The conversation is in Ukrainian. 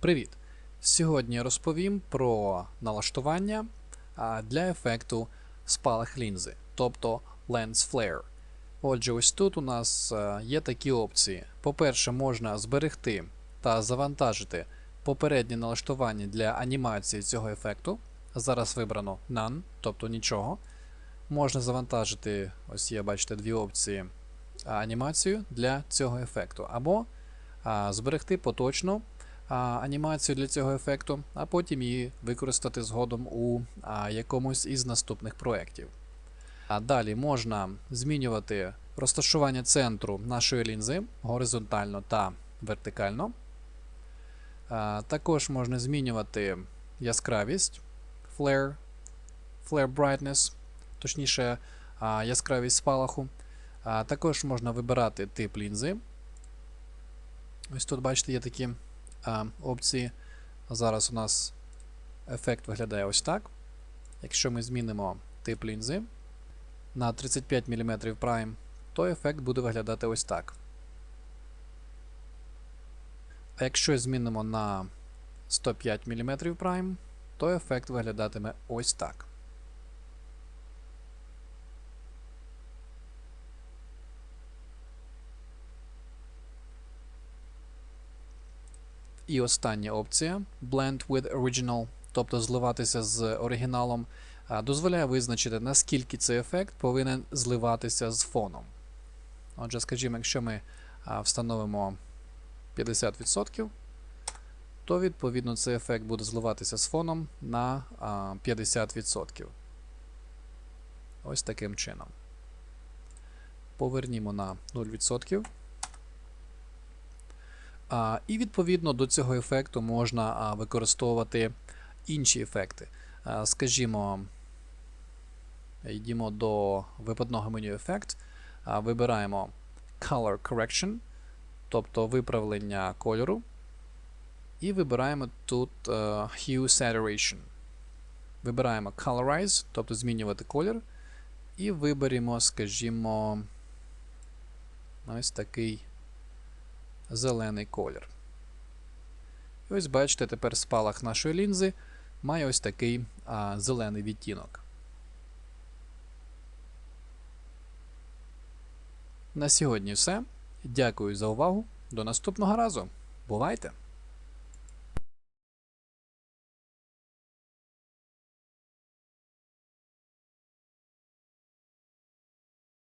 Привіт! Сьогодні розповім про налаштування для ефекту спалах лінзи, тобто Lens Flare. Отже, ось тут у нас є такі опції. По-перше, можна зберегти та завантажити попереднє налаштування для анімації цього ефекту. Зараз вибрано None, тобто нічого. Можна завантажити, ось є, бачите, дві опції анімацію для цього ефекту. Або а, зберегти поточну а, анімацію для цього ефекту, а потім її використати згодом у якомусь із наступних проєктів. А далі можна змінювати розташування центру нашої лінзи горизонтально та вертикально. Також можна змінювати яскравість flare, flare brightness, точніше яскравість спалаху. Також можна вибирати тип лінзи. Ось тут, бачите, є такі а, опції. Зараз у нас ефект виглядає ось так. Якщо ми змінимо тип лінзи на 35 мм Prime, то ефект буде виглядати ось так. А якщо змінимо на 105 мм Prime, то ефект виглядатиме ось так. І остання опція Blend with Original, тобто зливатися з оригіналом, дозволяє визначити, наскільки цей ефект повинен зливатися з фоном. Отже, скажімо, якщо ми встановимо 50%, то відповідно цей ефект буде зливатися з фоном на 50%. Ось таким чином. Повернімо на 0%. І відповідно до цього ефекту можна використовувати інші ефекти. Скажімо, йдемо до випадного меню ефект, вибираємо Color Correction, тобто виправлення кольору. І вибираємо тут uh, Hue Saturation. Вибираємо Colorize, тобто змінювати колір. І виберемо, скажімо, ось такий зелений колір. І ось бачите, тепер спалах нашої лінзи має ось такий а, зелений відтінок. На сьогодні все. Дякую за увагу. До наступного разу. Бувайте!